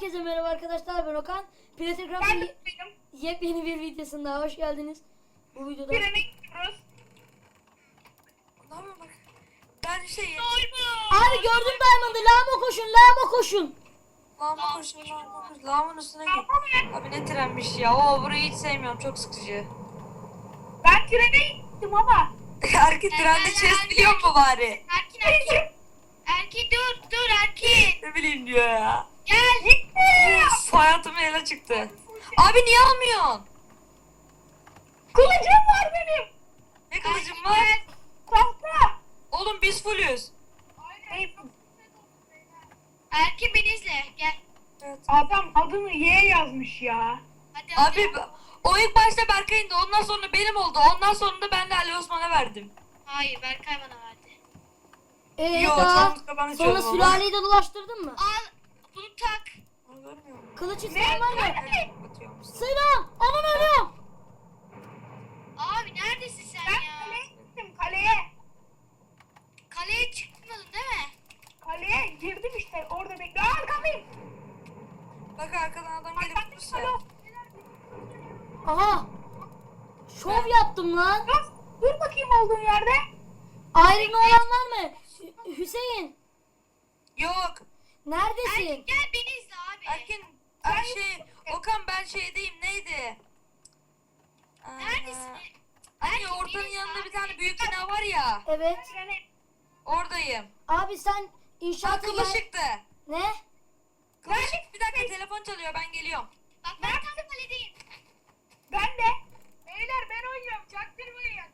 Herkese merhaba arkadaşlar ben Okan. De ye- yepyeni bir videosunda hoş geldiniz. Bu videoda Trene gidiyoruz. Bak. Ben şey Abi gördüm Diamond'ı lağma koşun lağma koşun. lağma koşun lağma koşun. Lağmanın üstüne git. Abi ne trenmiş ya. Oo burayı hiç sevmiyorum. Çok sıkıcı. Ben trene gittim ama. Erkek trende chest biliyor mu bari? Erkin Erkin. Erkin dur dur Erkin. Ne bileyim diyor ya. Gel. Uf, hayatım ele çıktı. Abi niye almıyorsun? Kılıcım var benim. Ne kılıcım var? Tahta. Oğlum biz fullüz. Hey, Erkin beni izle. Gel. Evet. Adam adını Y yazmış ya. Hadi hadi. Abi o ilk başta Berkay'ın da ondan sonra benim oldu. Ondan sonra da ben de Ali Osman'a verdim. Hayır Berkay bana verdi. Ee, Yo, daha çoğunlukla sonra içiyorum ama. sülaleyi de dolaştırdın mı? Al bunu tak. Onu görmüyor musun? Kılıç isteyen var mı? Batıyormuş. Selam. Aman ölüyorum. Abi neredesin sen Ben ya? kaleye gittim kaleye. Kaleye çıkmadın değil mi? Kaleye girdim işte orada bekle. Aa arkamdayım. Bak arkadan adam gelip vurursa. alo. Aha. Şov yaptım lan. Dur, dur bakayım olduğun yerde. Iron olan var mı? Hü- Hüseyin. Yok. Neredesin? Erkin gel beni izle abi. Erkin, Ay şey, Okan ben şeydeyim neydi? Neredesin? Hani Erkin, ortanın beni yanında izle bir tane abi. büyük bina var ya. Evet. Oradayım. Abi sen inşaata Akıllı gel. çıktı. Ne? Kılıç bir dakika telefon çalıyor ben geliyorum. Bak ben tam kaledeyim. Ben de. Beyler ben oynuyorum. Çaktırmayın.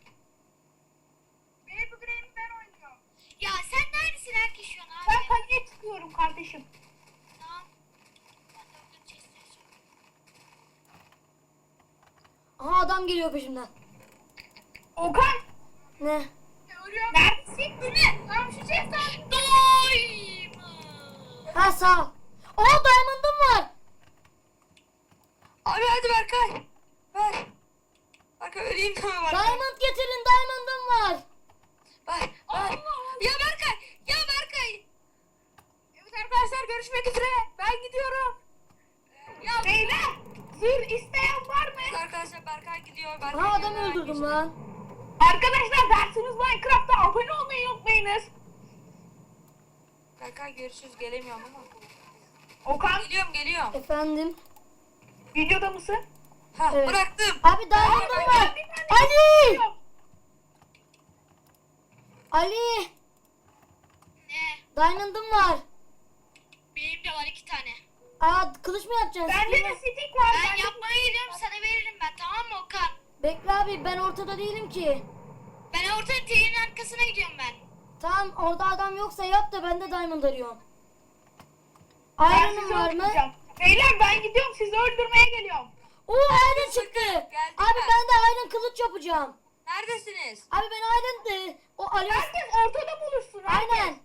Baby Graham'i ben oynuyorum. Ya sen neredesin Erkin şu an Ben abi? kaleye çıkıyorum kardeşim. Tamam. Ben de orada chest açacağım. Aha adam geliyor peşimden. Okan. Ne? Ölüyorum. Neredesin? Bu ne? Tamam şu chest al. Diamond. Ha sağ ol. Aa diamond'ım var. Abi hadi Berkay. Ver. Berkay öleyim deme Berkay. Diamond getirin diamond'ım var. Ver. Ver. Ya Berkay. Ya Berkay. Evet arkadaşlar görüşmek üzere. Ben gidiyorum. Ya beyler. Zırh isteyen var mı? Arkadaşlar Berkay gidiyor. Berkay Aha adam gidiyor, öldürdüm gidiyor. lan. Arkadaşlar dersiniz Minecraft'ta abone olmayı unutmayınız. Berkay görüşürüz gelemiyorum ama. Okan Geliyorum geliyorum. Efendim. videoda mısın? Ha Evet. bıraktım. Abi diamond'ım var. Ali! Ali! Ne? Diamond'ım var. Benim de var iki tane. Aa kılıç mı yapacaksın? Bende de stick var. Ben yapmaya gidiyorum sana veririm ben tamam mı Okan? Bekle abi ben ortada değilim ki. Ben orta trenin arkasına gidiyorum ben. Tamam orada adam yoksa yap da ben de diamond arıyorum. Ben Iron'ın sizi var mı? öldüreceğim. Beyler ben gidiyorum sizi öldürmeye geliyorum. Oo iron çıktı. Geldim Abi ben. ben de iron kılıç yapacağım. Neredesiniz? Abi ben iron o Ali Herkes ortada buluşsun. Herkes, Aynen.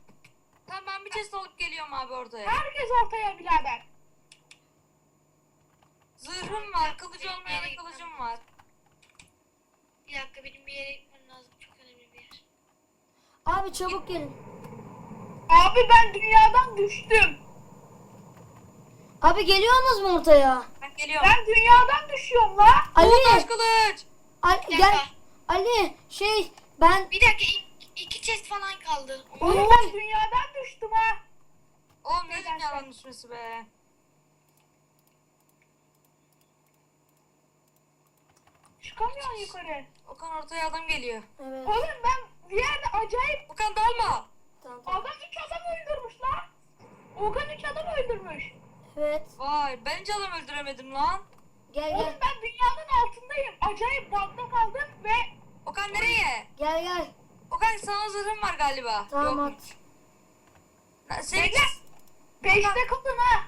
Tamam ben bir chest alıp geliyorum abi ortaya. herkes ortaya birader. Zırhım var, kılıcı olmayan kılıcım var. Bir dakika benim bir yere gitmem lazım. Çok önemli bir yer. Abi çabuk gelin. Abi ben dünyadan düştüm. Abi geliyorsunuz mu ortaya? Ben geliyorum. Ben dünyadan düşüyorum la. Ali, Taş kılıç. Ali Bir gel. dakika. Ali şey ben Bir dakika iki, iki chest falan kaldı. Oğlum Oo. ben dünyadan düştüm ha. Oğlum ne dünyanın düşmesi be. Çıkamıyorum yukarı. Okan ortaya adam geliyor. evet. Oğlum ben bir yerde acayip Okan dalma. Tamam, tamam. adam üç adam öldürmüş la. Okan üç adam öldürmüş. Evet. Vay ben hiç adam öldüremedim lan. Gel Oğlum gel. ben dünyanın altındayım. Acayip bagda kaldım ve Okan nereye? Gel gel. Okan sana zırhım var galiba. Tamam Yok. at. Ha, Senin Beyler. beşte kalın ha.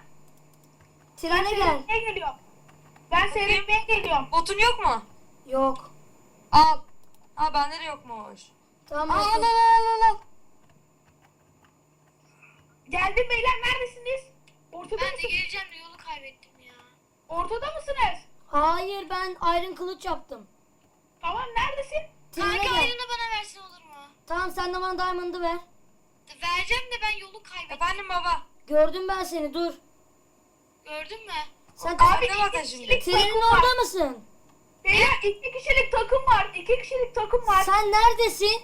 Ben Trene gel. seyretmeye geliyorum. Ben seyretmeye geliyorum. botun yok mu? Yok. Al. Ha bende de yokmuş. Tamam. Al al al al al. Geldim beyler neredesiniz? Ortada Ben de geleceğim de yolu kaybettim ya. Ortada mısınız? Hayır ben iron kılıç yaptım. Tamam neredesin? Trene Kanka gel. ayrını bana versin olur mu? Tamam sen de bana diamond'ı ver. Vereceğim de ben yolu kaybettim. Efendim baba. Gördüm ben seni dur. Gördün mü? Sen Abi, bakın kişilik şimdi. trenin orada mısın? Beyler iki kişilik takım var. iki kişilik takım var. Sen neredesin?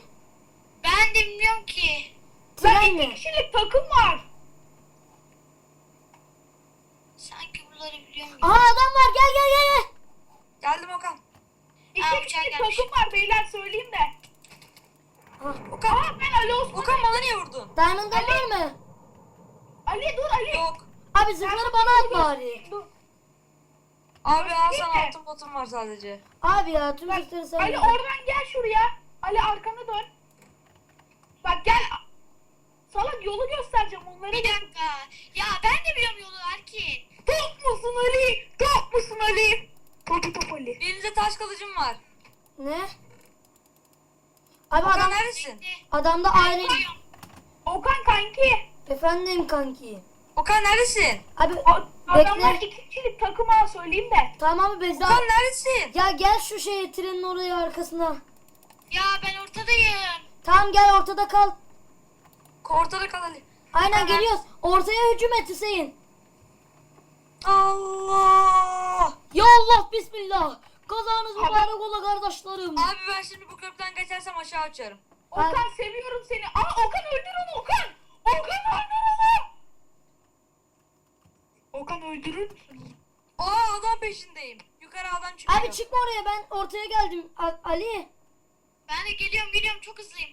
Ben de bilmiyorum ki. Ben Tren iki mi? kişilik takım var. Sanki buraları biliyorum. Aha adam var gel gel gel. gel. Geldim Okan. İki Aa, uçak kişilik gelmiş. takım var beyler söyleyeyim de. Ah, Okan. Aa ben Ali Osman. Okan bana niye vurdun? Diamond'ın var mı? Ali dur Ali. Yok. Abi zırhları bana at bari. Dur. Abi Gitme. altın botum var sadece. Abi ya tüm Bak, sen Ali oradan gel şuraya. Ali arkana dön. Bak gel. Salak yolu göstereceğim onlara. Bir dakika. Ya ben de biliyorum yolu Erkin. Top musun Ali? Top musun Ali? Topu top Ali. Elinize taş kılıcım var. Ne? Abi Okan adam neredesin? Ne? adamda ayrı. Okan kanki. Efendim kanki. Okan neredesin? Abi O- Adamlar bekle. iki kişilik takım ha söyleyeyim de. Tamam abi Bezda. Okan neredesin? Ya gel şu şeye trenin oraya arkasına. Ya ben ortadayım. Tamam gel ortada kal. Ortada kal Ali. Aynen geliyoruz. Ortaya hücum et Hüseyin. Allah! Ya Allah bismillah. Kazanız mübarek ola kardeşlerim. Abi ben şimdi bu köprüden geçersem aşağı açarım. Okan seviyorum seni. Aa Okan öldür onu Okan. Okan öldür onu. Okan öldürür müsün? Aa adam peşindeyim. Yukarı adam çıkıyor. Abi çıkma oraya ben ortaya geldim. A- Ali. Ben de geliyorum geliyorum çok hızlıyım.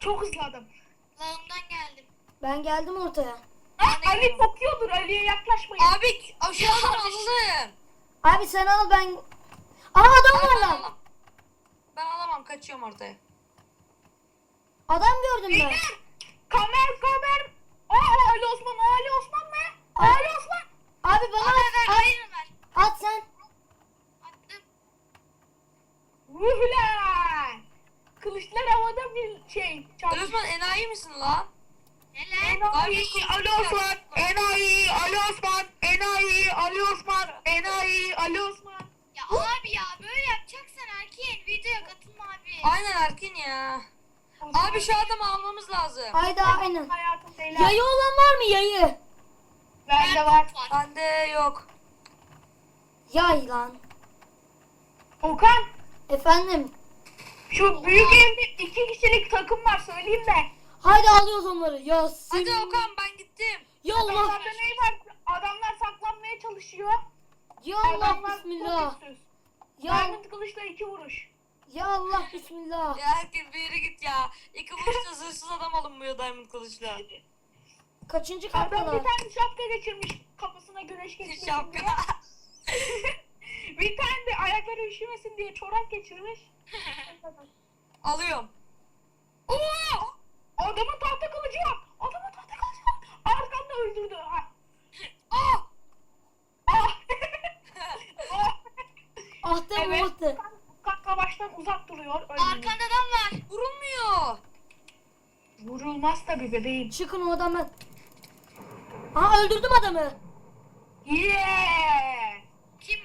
Çok hızlı adam. Lağımdan geldim. Ben geldim ortaya. Ha, Ali kokuyordur. Ali'ye yaklaşmayın. Abi aşağıdan alalım. Abi sen al ben. Aa adam var ben lan. alamam. Ben alamam kaçıyorum ortaya. Adam gördüm ben. Beyler, Kamer kamer. Aa Ali Osman. Ali Osman Ali Osman. Abi bana ver at. At, ayını ver. at sen. Attım. Vuhla. Kılıçlar havada bir şey. Ali Osman enayi misin lan? Ne lan? Ali Osman. Enayi Ali Osman. Enayi Ali Osman. Enayi Ali Osman. Ya abi ya böyle yapacaksan Erkin videoya katılma abi. Aynen Erkin ya. Abi şu adamı almamız lazım. Hayda aynen. Hayatım beyler. Yayı olan var mı yayı? Bende var. Bende yok. Yay lan. Okan. Efendim. Şu büyük evde iki kişilik takım var söyleyeyim de. Haydi alıyoruz onları. Ya Hadi sim. Okan ben gittim. Ya Allah. Adamlarda ne var? Adamlar saklanmaya çalışıyor. Ya Allah Adamlar bismillah. güçsüz. Ya, Diamond kılıçla iki vuruş. ya Allah bismillah. Ya herkes bir yere git ya. İki vuruşta zırhsız adam alınmıyor Diamond kılıçla. Kaçıncı Adam bir kattılar? tane şapka geçirmiş kafasına güneş geçirmesin Şapka. diye. bir tane de ayakları üşümesin diye çorap geçirmiş. Alıyorum. Oo! Adamın tahta kılıcı var. Adamın tahta kılıcı var. Arkamda öldürdü. Ha. Aa! Ah! Ah! Ah de evet. Kanka baştan uzak duruyor. Ölmüyor. Arkanda adam var. Vurulmuyor. Vurulmaz tabii bebeğim. Çıkın o adamı. Aha öldürdüm adamı. Yeah! Kim?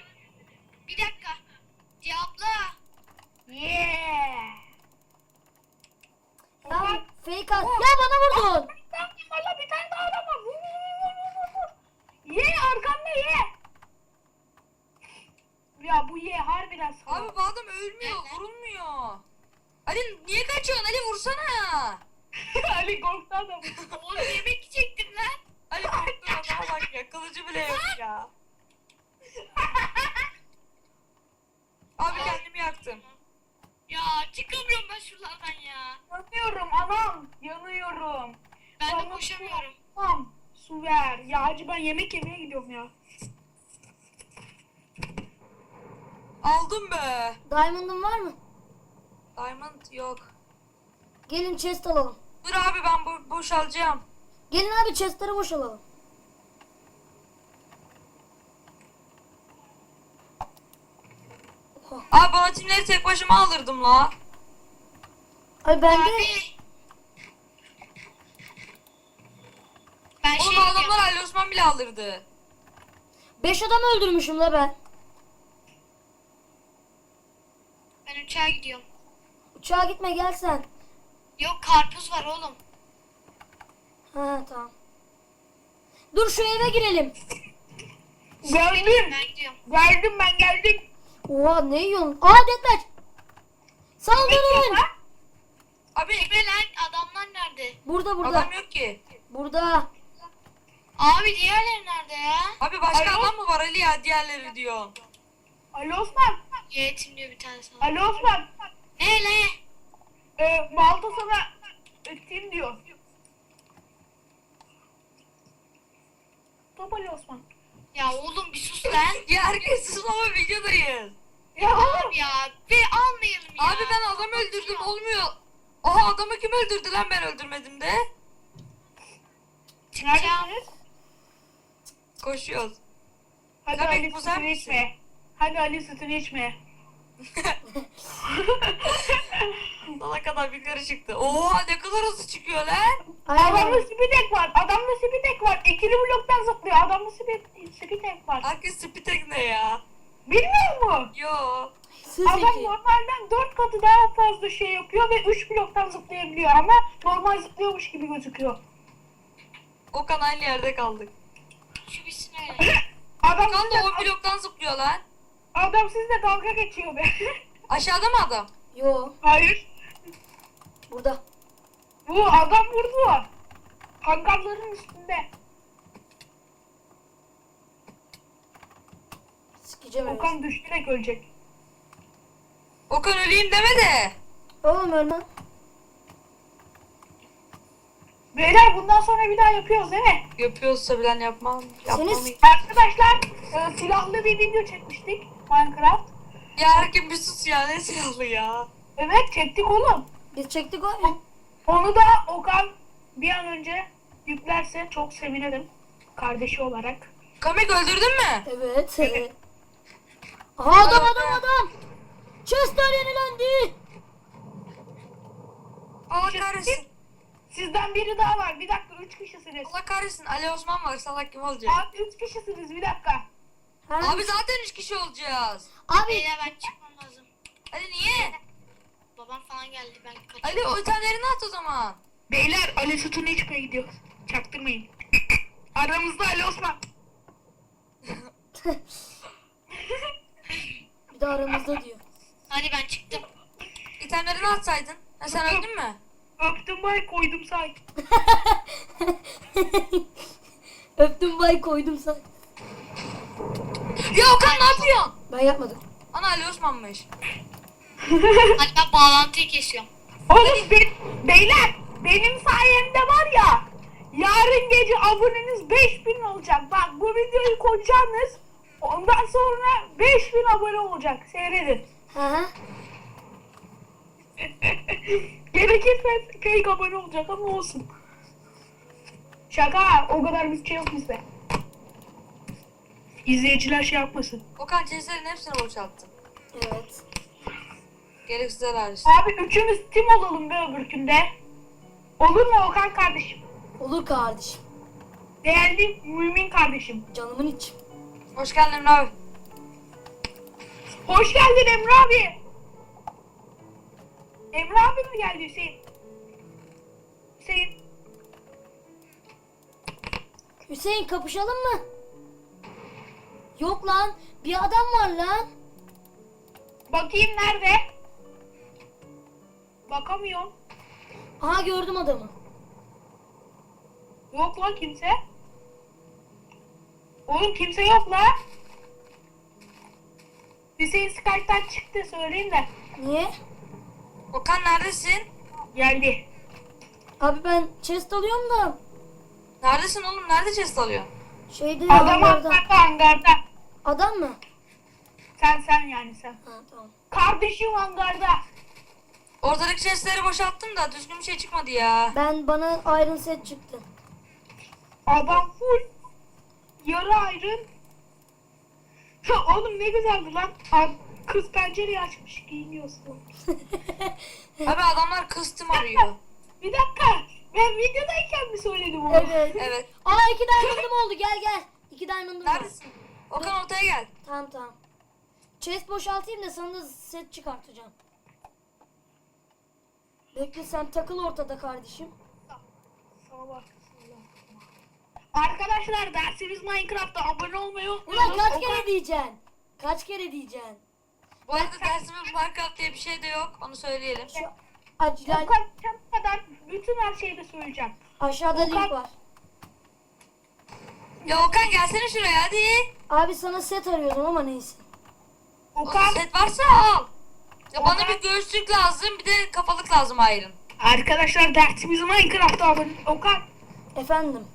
Bir dakika. Cevapla. Yeah! Ya fake at. Ya bana vurdun. Tamam, valla bir tane daha adam var. Vur, vur, vur, vur, vur, vur. Ye arkamda ye. Ya bu ye harbiden salak. Abi bu adam ölmüyor, vurulmuyor. Ali niye kaçıyorsun? Ali vursana. Ali korktu adam. Oğlum yemek yiyecektim lan. Ali korktu adama bak ya. Kılıcı bile yok ya. Abi kendimi yaktım. Ya çıkamıyorum ben şuralardan ya. Yanıyorum anam. Yanıyorum. Ben de koşamıyorum. Tamam. Su ver. Ya acı ben yemek yemeye gidiyorum ya. Aldım be. Diamond'ın var mı? Diamond yok. Gelin chest alalım. Dur abi ben bu boşalacağım. Gelin abi chestleri boşalalım. Abi timleri tek başıma alırdım la. Abi ben de Abi. Ben şey Oğlum gidiyorum. adamlar Ali Osman bile alırdı. 5 adam öldürmüşüm la ben. Ben uçağa gidiyorum. Uçağa gitme gel sen. Yok karpuz var oğlum. Ha tamam. Dur şu eve girelim. Geldim. Ben gidiyorum. Geldim ben geldim. Oha ne yiyorsun? Aa deadmatch. Saldırın. Abi Emre lan adamlar nerede? Burada burada. adam yok ki. Burada. Abi diğerleri nerede ya? Abi başka Alo? adam mı var Ali ya diğerleri diyor. Alo Osman. Yetim diyor bir tane sana. Alo Osman. Ne ne? Ee, Malta sana öteyim diyor. Top Ali Osman. Ya oğlum bir sus lan. Ya herkes sus ama videodayız. Ya oğlum. ya bir almayalım ya. Abi ben adam öldürdüm olmuyor. Oha adamı kim öldürdü lan ben öldürmedim de. Neredesiniz? Koşuyoruz. Hadi Tabii, Ali sütünü içme. Hadi Ali sütünü içme. Sana kadar yukarı çıktı. Oha ne kadar hızlı çıkıyor lan. Adamda spitek var. Adamda spitek var. İkili bloktan zıplıyor. Adamda spitek, spitek var. Herkes spitek ne ya? Bilmiyor mu? Yo. Sız Adam iki. normalden 4 katı daha fazla şey yapıyor ve 3 bloktan zıplayabiliyor ama normal zıplıyormuş gibi gözüküyor. Okan aynı yerde kaldık. Şu bitsin öyle. Adam Okan da sizle, 10 bloktan zıplıyor lan. adam sizle dalga geçiyor be. Aşağıda mı adam? Yo Hayır. burada. Bu adam vurdu. Hangarların üstünde. Sikeceğim evet. Okan düşerek ölecek. Okan öleyim deme de. Oğlum ölmem. Beyler bundan sonra bir daha yapıyoruz değil mi? Yapıyorsa bilen yapmam. Yapmam. Seni- Arkadaşlar e, silahlı bir video çekmiştik Minecraft. Ya herkes bir sus ya ne silahlı ya. Evet çektik oğlum. Biz çektik oğlum. Onu da Okan bir an önce yüklerse çok sevinirim. Kardeşi olarak. Kamik öldürdün mü? Evet. evet. Aha adam adam adam. Chester yenilendi. Allah kahretsin. Sizden biri daha var. Bir dakika üç kişisiniz. Allah kahretsin. Ali Osman var. Salak kim olacak? Abi üç kişisiniz bir dakika. Ha? Abi zaten 3 kişi olacağız. Abi Beyler ben çıkmam lazım. Ali niye? Babam falan geldi ben kaçıyorum. Ali o itemlerini at o zaman. Beyler Ali sütünü içmeye gidiyoruz. Çaktırmayın. Aramızda Ali Osman. bir de aramızda diyor. Hadi ben çıktım. İtemlerini atsaydın. Ha sen öldün mü? Öptüm bay koydum say. Öptüm bay koydum sen. Ya Okan ne yapıyorsun? Ben yapmadım. Ana Ali Osman'mış. Hadi ben bağlantıyı kesiyorum. Oğlum be- beyler benim sayemde var ya yarın gece aboneniz 5000 olacak. Bak bu videoyu koyacaksınız. Ondan sonra 5000 abone olacak. Seyredin. Hı hı. Gerekirse fake abone olacak ama olsun. Şaka o kadar bir şey yok bizde. İzleyiciler şey yapmasın. Okan ceserin hepsini boşalttın. Evet. Gereksizler hariç. Abi üçümüz tim olalım be öbürkünde. Olur mu Okan kardeşim? Olur kardeşim. Değerli mümin kardeşim. Canımın içi. Hoş geldin abi. Hoş geldin Emre abi. Emre abi mi geldi Hüseyin? Hüseyin. Hüseyin kapışalım mı? Yok lan. Bir adam var lan. Bakayım nerede? Bakamıyorum. Aha gördüm adamı. Yok lan kimse. Oğlum kimse yok lan. Hüseyin Skype'tan çıktı söyleyeyim de. Niye? Okan neredesin? Geldi. Abi ben chest alıyorum da. Neredesin oğlum? Nerede chest alıyorsun? Şeyde Adam hangarda. hangarda hangarda. Adam mı? Sen sen yani sen. Ha tamam. Kardeşim hangarda. Ortadaki chestleri boşalttım da düzgün bir şey çıkmadı ya. Ben bana iron set çıktı. Adam full. Yarı ayrın. Oğlum ne güzeldi lan. Abi, Kız pencereyi açmış giyiniyorsun. Abi adamlar kıstım arıyor. Bir dakika. Ben videodayken mi söyledim onu? evet. Evet. Aa iki diamond'ım oldu gel gel. İki diamond'ım var. Neredesin? Okan ortaya gel. Tamam tamam. Chest boşaltayım da sana da set çıkartacağım. Bekle sen takıl ortada kardeşim. Sağ ol. Arkadaşlar dersimiz Minecraft'ta abone olmayı Ulan unutmayın. kaç O kere diyeceksin? Kaç kere diyeceksin? Bu arada dersimiz Minecraft diye bir şey de yok. Onu söyleyelim. Acilen Okan kadar bütün her şeyi de söyleyeceğim. aşağıda link var. Ya Okan gelsene şuraya hadi. Abi sana set arıyordum ama neyse. Okan Set varsa al. Ya bana bir göğüslük lazım bir de kafalık lazım ayrın. arkadaşlar dersimiz Minecraft'ta abone. Okan Efendim.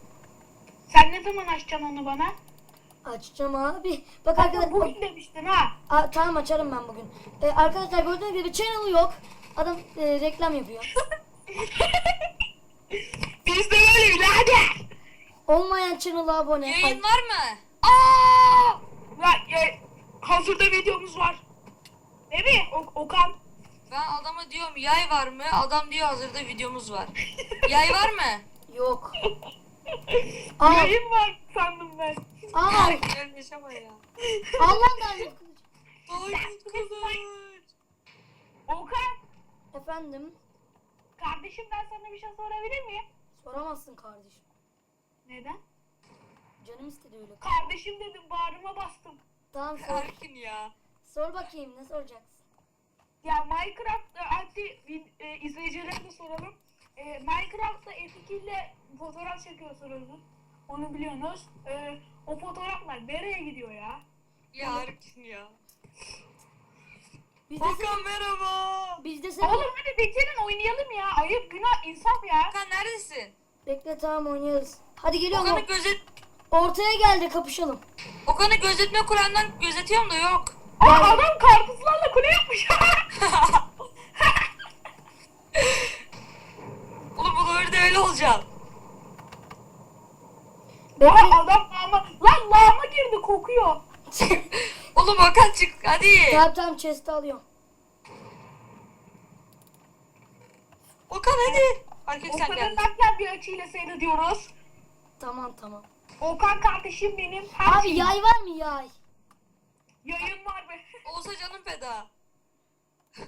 sen ne zaman açacaksın onu bana? Açacağım abi. Bak Bak arkadaşlar. bugün demiştin ha. Aa, tamam açarım ben bugün. Ee, arkadaşlar gördüğünüz gibi channel yok. Adam e, reklam yapıyor. Biz de böyle birader. Olmayan channel'a abone. Yayın Ay, var mı? Aa! Ya, ya, hazırda videomuz var. Değil mi O- Okan? Ben adama diyorum yay var mı? Adam diyor hazırda videomuz var. yay var mı? yok. Aa, Yayın var sandım ben. aa, Gel yaşama ya. Allah da Diamond kılıç. Okan Efendim. kardeşim ben sana bir şey sorabilir miyim? Soramazsın kardeşim. Neden? Canım istedi öyle. Kardeşim dedim bağrıma bastım. Tamam sor. Erkin ya. Sor bakayım ne soracaksın? Ya Minecraft e, anti e, izleyicilerine soralım. E, Minecraft'ta F2 ile fotoğraf çekiyorsunuz. Onu biliyorsunuz. E, o fotoğraflar nereye gidiyor ya? Ya Erkin ya. Biz de, Okan merhaba. biz de sen... Oğlum hadi bitirin oynayalım ya. Ayıp günah insaf ya. Okan neredesin? Bekle tamam oynarız. Hadi geliyorum. Okan'ı gözet Ortaya geldi kapışalım. Okan'ı gözetme Kur'an'dan gözetiyorum da yok. Aa, adam karpuzlarla kule yapmış. Oğlum bu öyle. Bekle. Aa, adam lağma. Lan lağma girdi kokuyor. Oğlum Okan çık hadi. tamam tamam chest'i alıyorum. Okan hadi. Erkek O sen geldin. naklen bir açıyla seyrediyoruz. Tamam tamam. Okan kardeşim benim. Her Abi şeyim. yay var mı yay? Yayın var be. Olsa canım feda.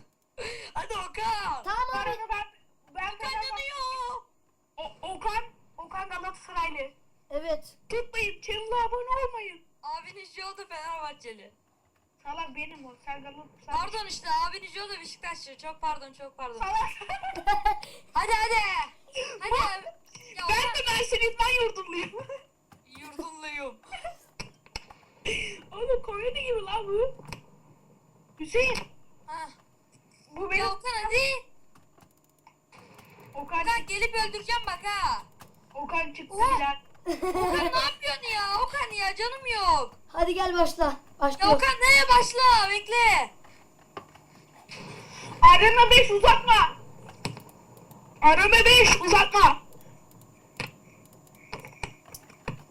hadi Okan. Tamam Bu abi. arada ben ben Okan Fenerbahçe- yanıyor. O, Okan Okan Galatasaraylı. Evet. Tutmayın, channel'a abone olmayın. Abiniz Joe da Fenerbahçeli. Salak benim o. Sen Galatasaray. Pardon işte abiniz Joe da Beşiktaşlı. Çok pardon çok pardon. Salak. Hadi hadi. Hadi abi. Ya ben de Mersin İdman yurdunluyum. yurdunluyum. Oğlum komedi gibi lan bu. Hüseyin. Hah. Bu benim. Ya Okan hadi. Okan, Okan gelip öldüreceğim bak ha. Okan çıktı Ulan. Bilal. Okan ne yapıyorsun ya? Okan ya canım yok. Hadi gel başla. Ya Başlıyor. Okan nereye başla? Bekle. Arena 5 uzatma. Arena 5 uzatma.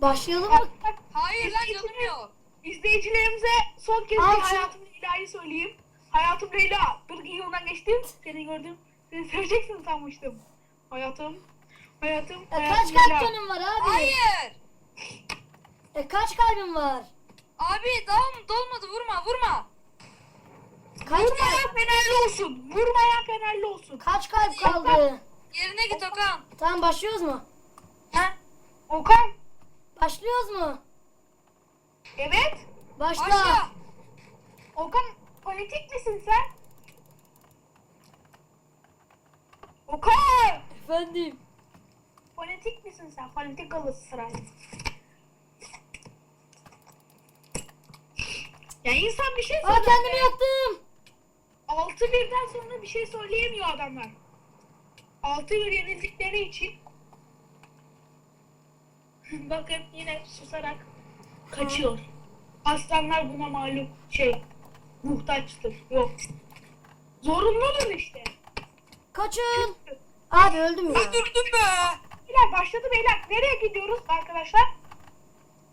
Başlayalım mı? Hayır lan canım yok. İzleyicilerimize son kez Al bir hayatımda ilahi söyleyeyim. Hayatım Leyla. 40 yıldan geçtim. Seni gördüm. Seni seveceksin sanmıştım. Hayatım. Hayatım. E, hayatım kaç kalp Leyla. canın var abi? Hayır. E, kaç kalbin var? Abi dol dolmadı vurma vurma. Kaç kalp? Vurmayan fenerli olsun. Vurmayan fenerli olsun. Kaç kalp kaldı? Yerine git Okan. Tamam başlıyoruz mu? Ha? Okan. Başlıyoruz mu? Evet. Başla. Başla. Okan politik misin sen? Okan. Efendim. Politik misin sen? Politik Galatasaray. Ya insan bir şey Aa söylüyor. kendimi yaktım. 6-1'den sonra bir şey söyleyemiyor adamlar. 6-1 yenildikleri için. Bakın yine susarak kaçıyor. Aslanlar buna malum şey muhtaçtır. Yok. Zorunludur işte. Kaçın. Abi öldüm ya. Öldürdüm be. Beyler başladı beyler. Nereye gidiyoruz arkadaşlar?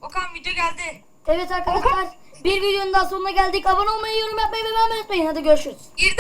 Okan video geldi. Evet arkadaşlar bir videonun daha sonuna geldik. Abone olmayı, yorum yapmayı ve beğenmeyi unutmayın. Hadi görüşürüz. Girdi